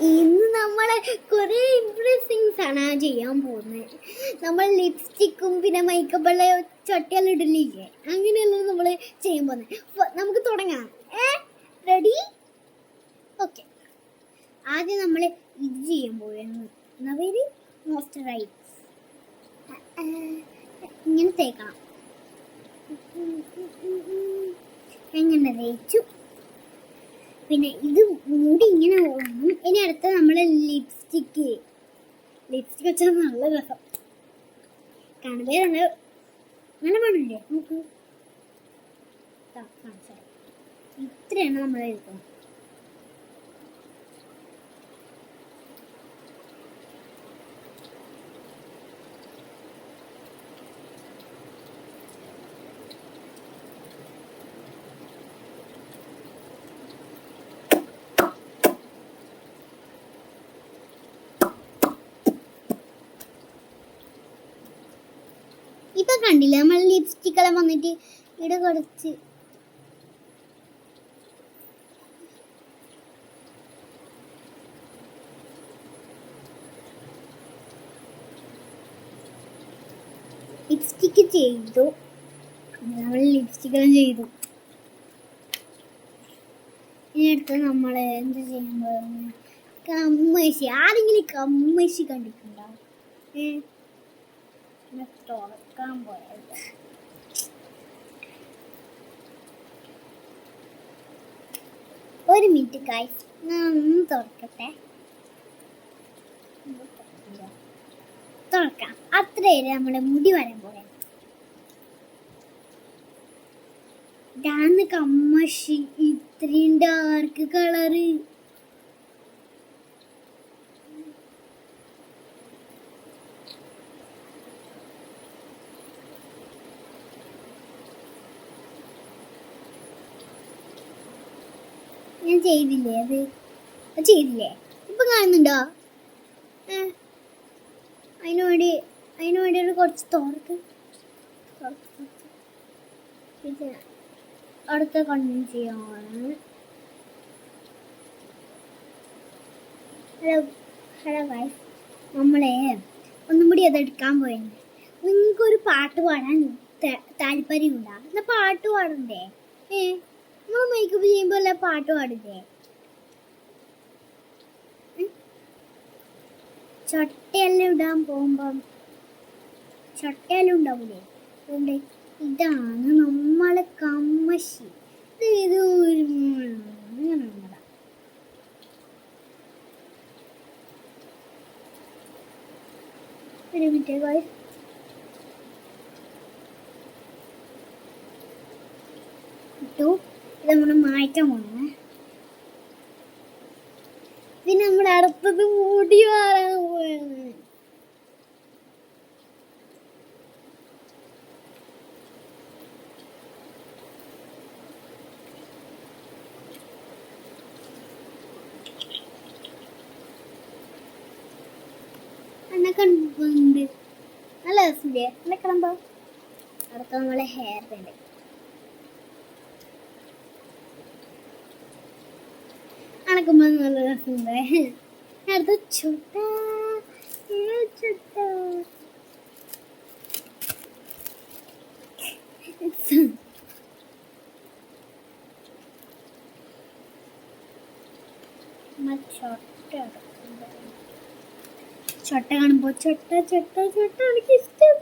ഇന്ന് നമ്മൾ കുറേ ഇംപ്രസിങ്സ് ആണ് ചെയ്യാൻ പോകുന്നത്. നമ്മൾ ലിപ്സ്റ്റിക്കും പിന്നെ മൈക്കപ്പുള്ള ചട്ടിയെല്ലാം ഇടലില്ലേ? അങ്ങനെയല്ല നമ്മൾ ചെയ്യാൻ പോകുന്നത്. നമുക്ക് തുടങ്ങാം. ഏ? റെഡി ഓക്കെ ആദ്യം നമ്മൾ ഇത് ചെയ്യാൻ പോവുകയാണ്. എന്നാ പേര്? മോയ്സ്ചറൈസ് ഇങ്ങനെ തേക്കണം. എങ്ങനെ തേച്ചു? പിന്നെ ഇത് മൂടി ഇങ്ങനെ ഓണം ഇനി അടുത്ത നമ്മളെ ലിപ്സ്റ്റിക്ക് ലിപ്സ്റ്റിക് വെച്ചാൽ നല്ല രസം. കാണുമ്പോ നല്ല നല്ല മണില്ലേ നമുക്ക് ഇത്രയാണ് നമ്മൾ എടുക്കുന്നത്. ഇപ്പൊ കണ്ടില്ലേ? നമ്മൾ ലിപ്സ്റ്റിക് എല്ലാം വന്നിട്ട് ഇവിടെ കുറച്ച്. ലിപ്സ്റ്റിക്ക് ചെയ്തു. നമ്മൾ ലിപ്സ്റ്റിക് എല്ലാം ചെയ്തു. ഇനി അടുത്ത് നമ്മൾ എന്ത് ചെയ്യാൻ പോകുന്നത് കമ്മശി ആരെങ്കിലും കമ്മശി കണ്ടിട്ടുണ്ടോ? ഞാൻ തുറക്കാൻ പോയത്. ഒരു മിനിറ്റ് കായ് ഞാൻ ഒന്ന് തുറക്കട്ടെ. തുറക്കാം. അത്രയല്ല നമ്മുടെ മുടി വരാൻ പോലെ ഇതാണ് കമ്മഷി. ഇത്രയും ഡാർക്ക് കളറ് ഞാൻ ചെയ്തില്ലേ അത്? ചെയ്തില്ലേ? ഇപ്പൊ കാണുന്നുണ്ടോ? അതിനു വേണ്ടി അതിനു വേണ്ടി ഒരു കുറച്ച് തോർക്ക്. അടുത്ത കണ്ണും ചെയ്യാണ് ഹലോ ഹലോ ഗൈസ് നമ്മളെ ഒന്നും കൂടി അത് എടുക്കാൻ പോയത് നിങ്ങൾക്കൊരു പാട്ട് പാടാൻ താല്പര്യമുണ്ടോ? എന്നാ പാട്ട് പാടണ്ടേ? ഏ. നമ്മൾ മേക്കപ്പ് ചെയ്യുമ്പോൾ പാട്ട് പാടില്ലേ ചട്ടയെല്ലാം ഇടാൻ പോകുമ്പം ചട്ടയെല്ലാം ഉണ്ടാവൂലേ? അതുകൊണ്ട് ഇതാണ് നമ്മളെ കമ്മശി. ഇത് ഇത് ഒരു മിനിറ്റ് ഗോയ്സ് ഇട്ടു. ഇത് നമ്മൾ മാറ്റാൻ പിന്നെ നമ്മൾ അടുത്തത് മുടി മാറാൻ പോവാണ്. കണ്ടുണ്ട് നല്ല അടുത്ത നമ്മളെ ഹെയർ गाना मन सुन रहे हैं यार तो छोटा छोटा छोटा बहुत छोटा छोटा छोटा